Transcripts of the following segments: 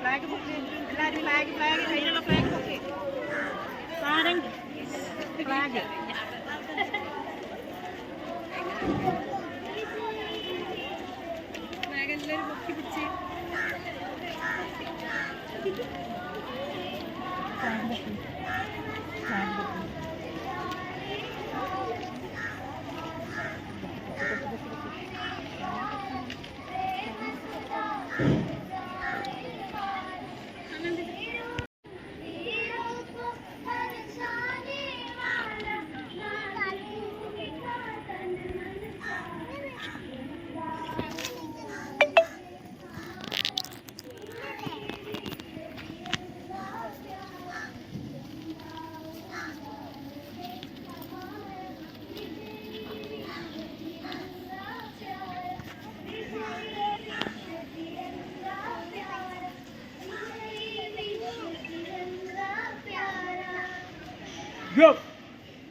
Flag പൊക്കി എല്ലാവരും flag flag കയ്യിലുള്ള ഫ്ലാഗ് പൊക്കി സാരംഗ് ഫ്ലാഗ് ഫ്ലാഗ് എല്ലാവരും പൊക്കി പിടിച്ച് ഫ്ലാഗ് പൊക്കി ഫ്ലാഗ് പൊക്കി Group,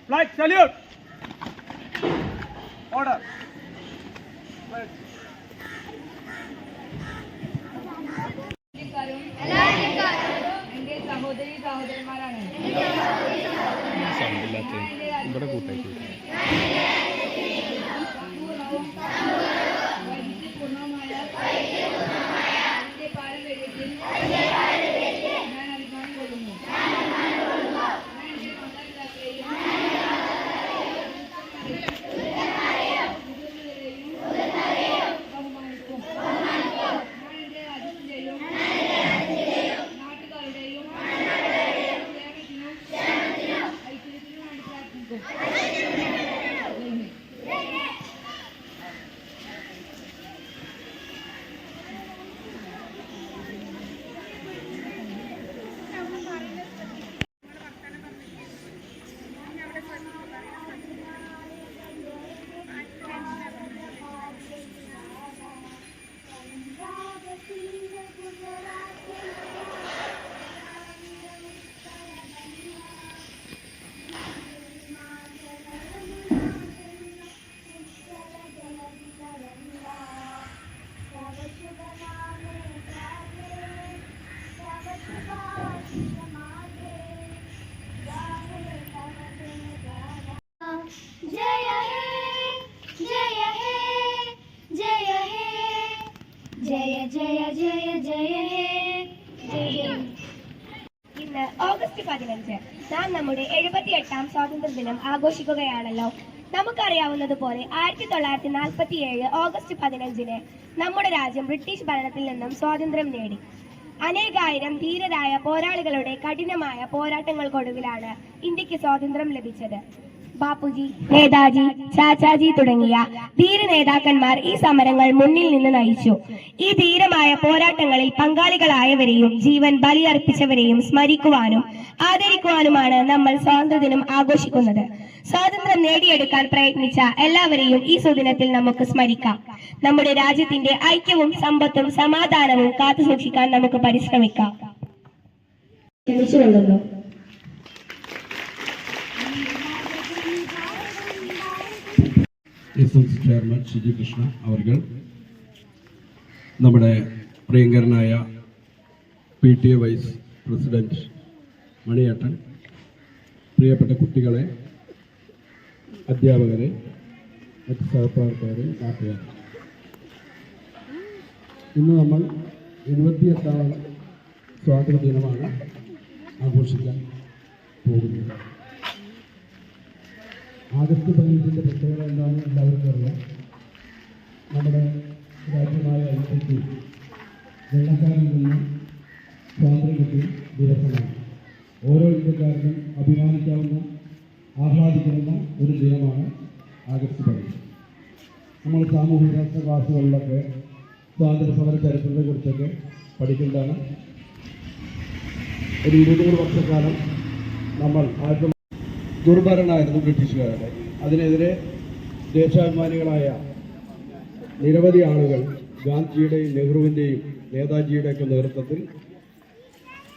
flight salute. Order. എന്റെ സഹോദരി സഹോദരന്മാരാണ് ഇവിടെ കൂട്ടായിട്ട് ജയ ജയ ജയ ഇന്ന് ഓഗസ്റ്റ് പതിനഞ്ച്. നാം നമ്മുടെ എഴുപത്തിയെട്ടാം സ്വാതന്ത്ര്യ ദിനം ആഘോഷിക്കുകയാണല്ലോ. നമുക്കറിയാവുന്നതുപോലെ ആയിരത്തി തൊള്ളായിരത്തി നാൽപ്പത്തി ഏഴ് ഓഗസ്റ്റ് പതിനഞ്ചിന് നമ്മുടെ രാജ്യം ബ്രിട്ടീഷ് ഭരണത്തിൽ നിന്നും സ്വാതന്ത്ര്യം നേടി. അനേകായിരം ധീരരായ പോരാളികളുടെ കഠിനമായ പോരാട്ടങ്ങൾക്കൊടുവിലാണ് ഇന്ത്യയ്ക്ക് സ്വാതന്ത്ര്യം ലഭിച്ചത്. ബാപ്പുജി നേതാജി ചാച്ചാജി തുടങ്ങിയ ധീര നേതാക്കന്മാർ ഈ സമരങ്ങൾ മുന്നിൽ നിന്ന് നയിച്ചു. ഈ ധീരമായ പോരാട്ടങ്ങളിൽ പങ്കാളികളായവരെയും ജീവൻ ബലിയർപ്പിച്ചവരെയും സ്മരിക്കുവാനും ആദരിക്കുവാനുമാണ് നമ്മൾ സ്വാതന്ത്ര്യദിനം ആഘോഷിക്കുന്നത്. സ്വാതന്ത്ര്യം നേടിയെടുക്കാൻ പ്രയത്നിച്ച എല്ലാവരെയും ഈ സുദിനത്തിൽ നമുക്ക് സ്മരിക്കാം. നമ്മുടെ രാജ്യത്തിന്റെ ഐക്യവും സമ്പത്തും സമാധാനവും കാത്തുസൂക്ഷിക്കാൻ നമുക്ക് പരിശ്രമിക്കാം. M C chairman Shiji Krishna അവർ നമ്മുടെ പ്രിയങ്കരനായ P T A vice president മണിയേട്ടൻ പ്രിയപ്പെട്ട കുട്ടികളെ അധ്യാപകരെ മറ്റ് സഹപ്രവർത്തകരെ നാട്ടുകാർ ഇന്ന് നമ്മൾ എഴുപത്തിയെട്ടാം സ്വാതന്ത്ര്യ ദിനമാണ് ആഘോഷിക്കാൻ പോകുന്നത്. ആഗസ്റ്റ് പതിനഞ്ചിന്റെ പ്രത്യേകത എന്താണെന്ന് എല്ലാവർക്കും അറിയാം. നമ്മുടെ രാജ്യമായ ഇന്ത്യയ്ക്ക് വെള്ളക്കാരിൽ നിന്ന് സ്വാതന്ത്ര്യം ദിവസമാണ്. ഓരോ ഇന്ത്യക്കാരനും അഭിമാനിക്കാവുന്ന ആഹ്ലാദിക്കുന്ന ഒരു ദിനമാണ് ആഗസ്റ്റ് പതിനഞ്ച്. നമ്മൾ സാമൂഹിക ശാസ്ത്ര ക്ലാസ്സുകളിലൊക്കെ സ്വാതന്ത്ര്യ സമര ചരിത്രത്തെക്കുറിച്ചൊക്കെ പഠിക്കേണ്ടതാണ്. ഒരു ഇരുന്നൂറ് വർഷക്കാലം നമ്മൾ ആയിരത്തി ദുർഭരണമായിരുന്നു ബ്രിട്ടീഷുകാരുടെ. അതിനെതിരെ ദേശാഭിമാനികളായ നിരവധി ആളുകൾ ഗാന്ധിജിയുടെയും നെഹ്റുവിന്റെയും നേതാജിയുടെയൊക്കെ നേതൃത്വത്തിൽ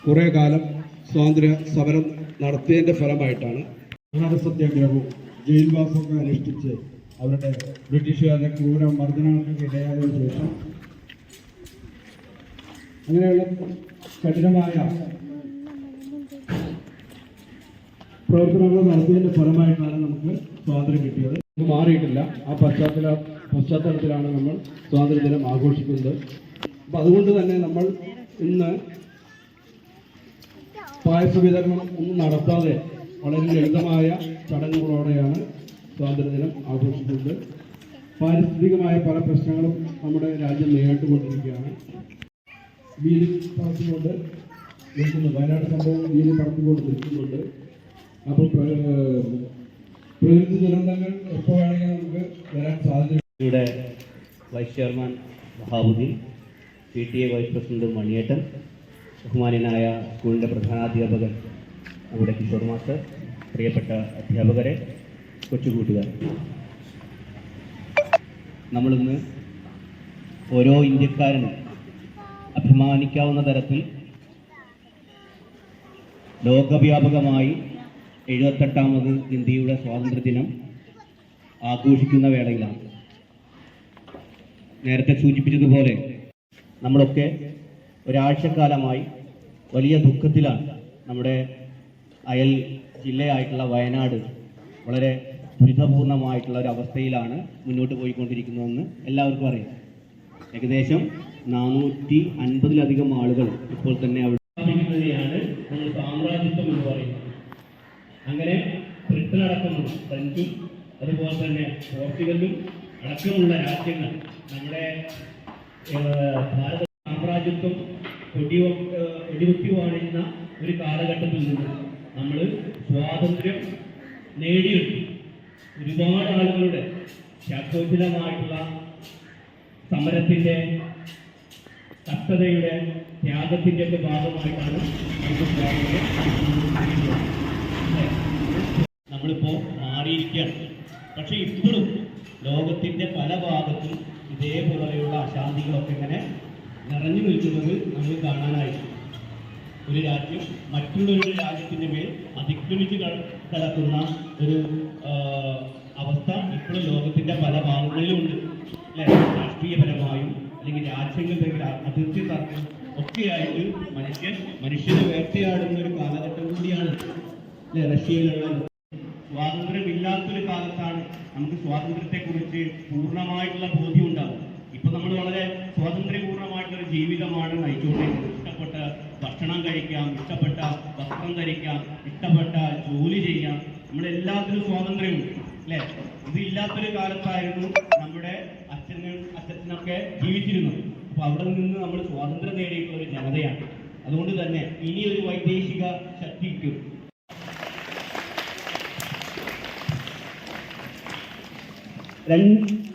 കുറേ കാലം സ്വാതന്ത്ര്യ സമരം നടത്തിയതിന്റെ ഫലമായിട്ടാണ് ആഹാര സത്യാഗ്രഹവും ജയിൽവാസമൊക്കെ അനുഷ്ഠിച്ച് അവരുടെ ബ്രിട്ടീഷുകാരുടെ ക്രൂര മർദ്ദനങ്ങൾക്ക് ഇടയായതിനു ശേഷം അങ്ങനെയുള്ള കഠിനമായ പ്രവർത്തനങ്ങൾ നടത്തിയതിന്റെ ഫലമായിട്ടാണ് നമുക്ക് സ്വാതന്ത്ര്യം കിട്ടിയത്. മാറിയിട്ടില്ല. ആ പശ്ചാത്തല പശ്ചാത്തലത്തിലാണ് നമ്മൾ സ്വാതന്ത്ര്യദിനം ആഘോഷിക്കുന്നത്. അപ്പൊ അതുകൊണ്ട് തന്നെ നമ്മൾ ഇന്ന് പായസ വിതരണം ഒന്നും നടത്താതെ വളരെ ലളിതമായ ചടങ്ങുകളോടെയാണ് സ്വാതന്ത്ര്യദിനം ആഘോഷിക്കുന്നത്. പാരിസ്ഥിതികമായ പല പ്രശ്നങ്ങളും നമ്മുടെ രാജ്യം നേരിട്ടുകൊണ്ടിരിക്കുകയാണ്. വീതി പറത്തുകൊണ്ട് നിൽക്കുന്നു. വയനാട് സംഭവം വീതി പറത്തുകൊണ്ട് നിൽക്കുന്നുണ്ട്. അപ്പോൾ യുടെ vice chairman Mahabuddin P T A vice president മണിയേട്ടൻ ബഹുമാന്യനായ സ്കൂളിന്റെ പ്രധാനാധ്യാപകൻ നമ്മുടെ കിഷോർ മാസ്റ്റർ പ്രിയപ്പെട്ട അധ്യാപകരെ കൊച്ചുകൂട്ടുകാർ. നമ്മളിന്ന് ഓരോ ഇന്ത്യക്കാരനും അഭിമാനിക്കാവുന്ന തരത്തിൽ ലോകവ്യാപകമായി എഴുപത്തെട്ടാമത് ഇന്ത്യയുടെ സ്വാതന്ത്ര്യദിനം ആഘോഷിക്കുന്ന വേളയിലാണ്. നേരത്തെ സൂചിപ്പിച്ചതുപോലെ നമ്മളൊക്കെ ഒരാഴ്ചക്കാലമായി വലിയ ദുഃഖത്തിലാണ് നമ്മുടെ അയൽ ജില്ലയായിട്ടുള്ള വയനാട് വളരെ ദുരിതപൂർണമായിട്ടുള്ള ഒരു അവസ്ഥയിലാണ് മുന്നോട്ട് പോയിക്കൊണ്ടിരിക്കുന്നതെന്ന് എല്ലാവർക്കും അറിയാം. ഏകദേശം നാനൂറ്റി അൻപതിലധികം ആളുകൾ ഇപ്പോൾ തന്നെ അവിടെ സാമ്രാജ്യത്വം എന്ന് പറയുന്നത് അങ്ങനെ ബ്രിട്ടൻ അടക്കമുള്ള ഫ്രഞ്ചും അതുപോലെ തന്നെ പോർച്ചുഗലും അടക്കമുള്ള രാജ്യങ്ങൾ. നമ്മുടെ ഭാരത സാമ്രാജ്യത്വം വാണിരുന്ന ഒരു കാലഘട്ടത്തിൽ നിന്ന് നമ്മൾ സ്വാതന്ത്ര്യം നേടിയെടുത്തു. ഒരുപാട് ആളുകളുടെ ശാസ്ത്രോചിതമായിട്ടുള്ള സമരത്തിന്റെ കഷ്ടതയുടെ ത്യാഗത്തിന്റെ ഒക്കെ ഭാഗമായിട്ടാണ് നമുക്ക് സ്വാതന്ത്ര്യം നമ്മളിപ്പോ മാറിയിരിക്കുകയാണ്. പക്ഷെ ഇപ്പോഴും ലോകത്തിന്റെ പല ഭാഗത്തും ഇതേപോലെയുള്ള അശാന്തികളൊക്കെ ഇങ്ങനെ നിറഞ്ഞു നിൽക്കുന്നത് നമ്മൾ കാണാനായി ഒരു രാജ്യം മറ്റുള്ളവരുടെ രാജ്യത്തിന്റെ മേൽ അതിക്രമിച്ച് കിടക്കുന്ന ഒരു അവസ്ഥ ഇപ്പോഴും ലോകത്തിന്റെ പല ഭാഗങ്ങളിലുമുണ്ട് അല്ലെ? രാഷ്ട്രീയപരമായും അല്ലെങ്കിൽ രാജ്യങ്ങൾ തമ്മിൽ അതിർത്തി തർക്കം ഒക്കെയായിട്ട് മനുഷ്യൻ മനുഷ്യനെ വേട്ടയാടുന്ന ഒരു കാലഘട്ടം കൂടിയാണ്. അല്ലെ റഷ്യയിലുള്ളത് സ്വാതന്ത്ര്യമില്ലാത്തൊരു കാലത്താണ് നമുക്ക് സ്വാതന്ത്ര്യത്തെക്കുറിച്ച് പൂർണമായിട്ടുള്ള ബോധ്യം ഉണ്ടാവും ഇപ്പൊ നമ്മൾ വളരെ സ്വാതന്ത്ര്യപൂർണമായിട്ടുള്ള ഒരു ജീവിതമാണ് നയിച്ചുകൊണ്ടിരിക്കുന്നത്. ഇഷ്ടപ്പെട്ട ഭക്ഷണം കഴിക്കാം ഇഷ്ടപ്പെട്ട വസ്ത്രം ധരിക്കാം ഇഷ്ടപ്പെട്ട ജോലി ചെയ്യാം. നമ്മളെല്ലാത്തിനും സ്വാതന്ത്ര്യമുണ്ട് അല്ലെ? ഇതില്ലാത്തൊരു കാലത്തായിരുന്നു നമ്മുടെ അച്ഛനും അച്ഛനൊക്കെ ജീവിച്ചിരുന്നത്. അപ്പൊ അവിടെ നിന്ന് നമ്മൾ സ്വാതന്ത്ര്യം നേടിയിട്ടുള്ള ഒരു ജനതയാണ്. അതുകൊണ്ട് തന്നെ ഇനി ഒരു വൈദേശിക ശക്തിക്കും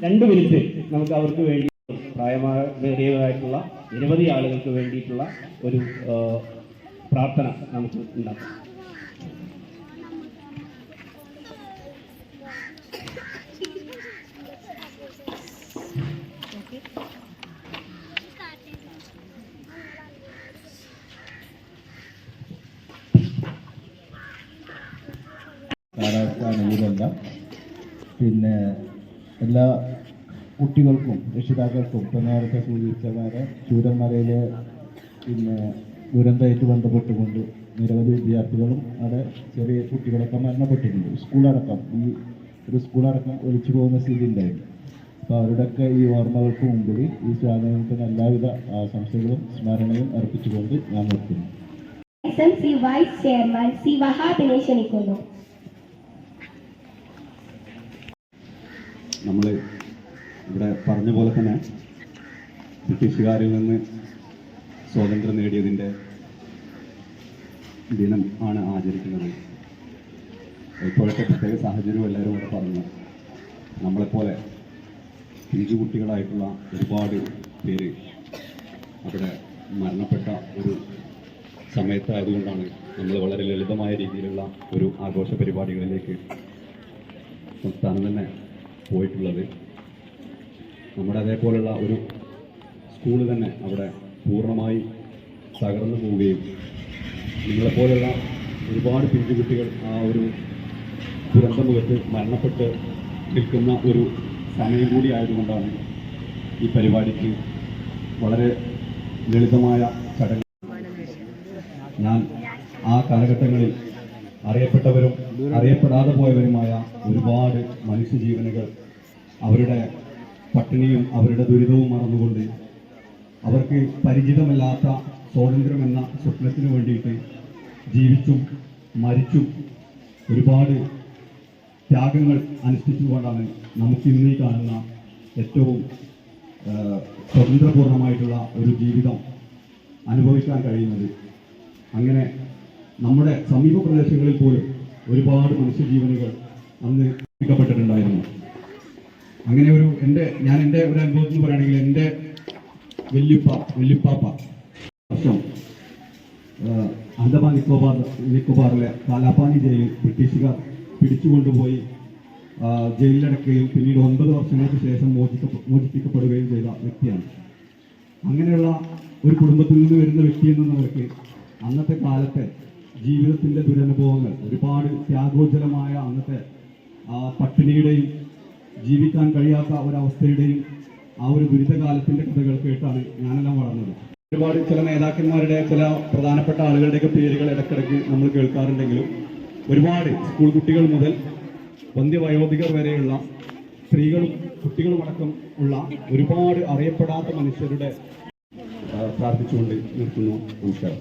രണ്ട് മിനിറ്റ് നമുക്ക് അവർക്ക് വേണ്ടി പ്രായമായിട്ടുള്ള നിരവധി ആളുകൾക്ക് വേണ്ടിയിട്ടുള്ള ഒരു പ്രാർത്ഥന നമുക്ക് ഉണ്ടാക്കാം. പിന്നെ എല്ലാ കുട്ടികൾക്കും രക്ഷിതാക്കൾക്കും ഇപ്പം നേരത്തെ സൂചിപ്പിച്ച പോലെ ചൂരന്മലയിലെ പിന്നെ ദുരന്തമായിട്ട് ബന്ധപ്പെട്ടുകൊണ്ട് നിരവധി വിദ്യാർത്ഥികളും അവിടെ ചെറിയ കുട്ടികളൊക്കെ മരണപ്പെട്ടിട്ടുണ്ട്. സ്കൂളടക്കം ഈ ഒരു സ്കൂളടക്കം ഒലിച്ചു പോകുന്ന സ്ഥിതി ഉണ്ടായിരുന്നു. അപ്പോൾ അവരുടെയൊക്കെ ഈ ഓർമ്മകൾക്ക് മുമ്പിൽ ഈ സ്വാതന്ത്ര്യത്തിന് എല്ലാവിധ ആശംസകളും സ്മരണയും അർപ്പിച്ചുകൊണ്ട് ഞാൻ നിർത്തുന്നു. വൈസ് ചെയർമാൻ സി വഹാബിനെ ക്ഷണിക്കുന്നു. നമ്മൾ ഇവിടെ പറഞ്ഞ പോലെ തന്നെ ബ്രിട്ടീഷുകാരിൽ നിന്ന് സ്വാതന്ത്ര്യം നേടിയതിന്റെ ദിനം ആണ് ആചരിക്കുന്നത്. ഇപ്പോഴത്തെ പ്രത്യേക സാഹചര്യം എല്ലാവരും ഇവിടെ പറഞ്ഞു. നമ്മളെപ്പോലെ പിഞ്ചു കുട്ടികളായിട്ടുള്ള ഒരുപാട് പേര് അവിടെ മരണപ്പെട്ട ഒരു സമയത്തായതുകൊണ്ടാണ് നമ്മൾ വളരെ ലളിതമായ രീതിയിലുള്ള ഒരു ആഘോഷ പരിപാടികളിലേക്ക് സംസ്ഥാനം തന്നെ പോയിട്ടുള്ളത്. നമ്മുടെ അതേപോലുള്ള ഒരു സ്കൂൾ തന്നെ അവിടെ പൂർണമായി തകർന്നു പോവുകയും നിങ്ങളെപ്പോലുള്ള ഒരുപാട് പിഞ്ചുകുട്ടികൾ ആ ഒരു ദുരന്തമുഖത്ത് മരണപ്പെട്ട് നിൽക്കുന്ന ഒരു സമയം കൂടി ആയതുകൊണ്ടാണ് ഈ പരിപാടിക്ക് വളരെ ലളിതമായ ചടങ്ങ്. ഞാൻ ആ കാലഘട്ടങ്ങളിൽ അറിയപ്പെട്ടവരും അറിയപ്പെടാതെ പോയവരുമായ ഒരുപാട് മനുഷ്യജീവനുകൾ അവരുടെ പട്ടിണിയും അവരുടെ ദുരിതവും മറന്നുകൊണ്ട് അവർക്ക് പരിചിതമല്ലാത്ത സ്വാതന്ത്ര്യം എന്ന സ്വപ്നത്തിന് വേണ്ടിയിട്ട് ജീവിച്ചും മരിച്ചും ഒരുപാട് ത്യാഗങ്ങൾ അനുഷ്ഠിച്ചുകൊണ്ടാണ് നമുക്ക് കാണുന്ന ഏറ്റവും സ്വതന്ത്രപൂർണമായിട്ടുള്ള ഒരു ജീവിതം അനുഭവിക്കാൻ കഴിയുന്നത്. അങ്ങനെ നമ്മുടെ സമീപ പ്രദേശങ്ങളിൽ പോലും ഒരുപാട് മനുഷ്യജീവനുകൾ അന്ന് രക്ഷിക്കപ്പെട്ടിട്ടുണ്ടായിരുന്നു അങ്ങനെ ഒരു എന്റെ ഞാൻ എന്റെ ഒരു അനുഭവത്തിൽ പറയുകയാണെങ്കിൽ എന്റെ വെല്ലുപ്പ വെല്ലുപ്പാപ്പ വർഷം അന്തമാൻ നിക്കോബാർ നിക്കോബാറിലെ കാലാപാനി ജയിലിൽ ബ്രിട്ടീഷുകാർ പിടിച്ചുകൊണ്ടുപോയി ജയിലിലടക്കുകയും പിന്നീട് ഒൻപത് വർഷങ്ങൾക്ക് ശേഷം മോചിക്ക മോചിപ്പിക്കപ്പെടുകയും ചെയ്ത വ്യക്തിയാണ്. അങ്ങനെയുള്ള ഒരു കുടുംബത്തിൽ നിന്ന് വരുന്ന വ്യക്തി എന്ന നിലയ്ക്ക് അന്നത്തെ കാലത്തെ ജീവിതത്തിന്റെ ദുരനുഭവങ്ങൾ ഒരുപാട് ത്യാഗോജ്ജലമായ അന്നത്തെ പട്ടിണിയുടെയും ജീവിക്കാൻ കഴിയാത്ത ഒരവസ്ഥയുടെയും ആ ഒരു ദുരിതകാലത്തിന്റെ കഥകൾ കേട്ടാണ് ഞാനെല്ലാം വളർന്നത്. ഒരുപാട് ചില നേതാക്കന്മാരുടെ ചില പ്രധാനപ്പെട്ട ആളുകളുടെയൊക്കെ പേരുകൾ ഇടയ്ക്കിടയ്ക്ക് നമ്മൾ കേൾക്കാറുണ്ടെങ്കിലും ഒരുപാട് സ്കൂൾ കുട്ടികൾ മുതൽ വന്ധ്യവയോധികർ വരെയുള്ള സ്ത്രീകളും കുട്ടികളും അടക്കം ഉള്ള ഒരുപാട് അറിയപ്പെടാത്ത മനുഷ്യരുടെ പ്രാർത്ഥിച്ചുകൊണ്ട് നിർത്തുന്നു. നമസ്കാരം.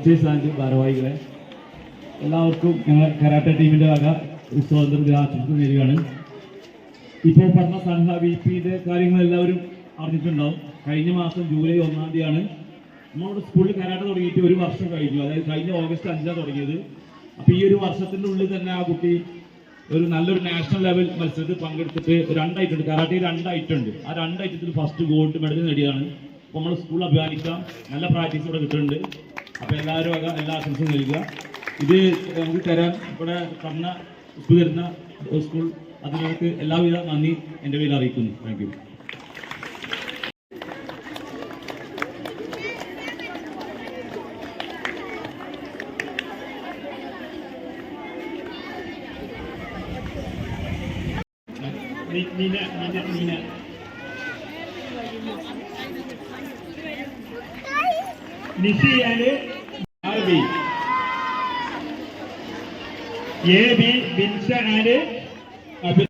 മാസ്റ്റേഴ്സ് ആൻഡ് ഭാരവാഹികളെ. എല്ലാവർക്കും ഞങ്ങൾ കരാട്ട ടീമിന്റെ വക സ്വാതന്ത്ര്യ ആശംസ നേരുകയാണ് ഇപ്പോൾ പറഞ്ഞ സന്ന വി പിയുടെ കാര്യങ്ങൾ എല്ലാവരും അറിഞ്ഞിട്ടുണ്ടാവും. കഴിഞ്ഞ മാസം ജൂലൈ ഒന്നാം തീയതിയാണ്. നമ്മുടെ സ്കൂളിൽ കരാട്ട തുടങ്ങിയിട്ട് ഒരു വർഷം കഴിഞ്ഞു. അതായത് കഴിഞ്ഞ ഓഗസ്റ്റ് അഞ്ചാണ് തുടങ്ങിയത്. അപ്പോൾ ഈ ഒരു വർഷത്തിന്റെ ഉള്ളിൽ തന്നെ ആ കുട്ടി ഒരു നല്ലൊരു നാഷണൽ ലെവൽ മത്സരത്തിൽ പങ്കെടുത്തിട്ട് രണ്ടായിട്ടുണ്ട്. കരാട്ടെ രണ്ടായിട്ടുണ്ട്. ആ രണ്ട് ഐറ്റത്തിൽ ഫസ്റ്റ് ഗോൾഡ് മെഡൽ നേടിയതാണ്. അപ്പോൾ നമ്മൾ സ്കൂളിൽ അഭിമാനിക്കാം. നല്ല പ്രാക്ടീസ് ഇവിടെ കിട്ടുന്നുണ്ട്. അപ്പോൾ എല്ലാവരും അത് എല്ലാ ആശംസയും നൽകുക ഇത് നമുക്ക് തരാൻ ഇവിടെ തന്ന ഉപ്പ് തരുന്ന സ്കൂൾ. അതിനകത്ത് എല്ലാവിധ നന്ദി എന്റെ പേരിൽ അറിയിക്കുന്നു. Thank you Neena Neena Nishi Anu RP AP Vinson அணு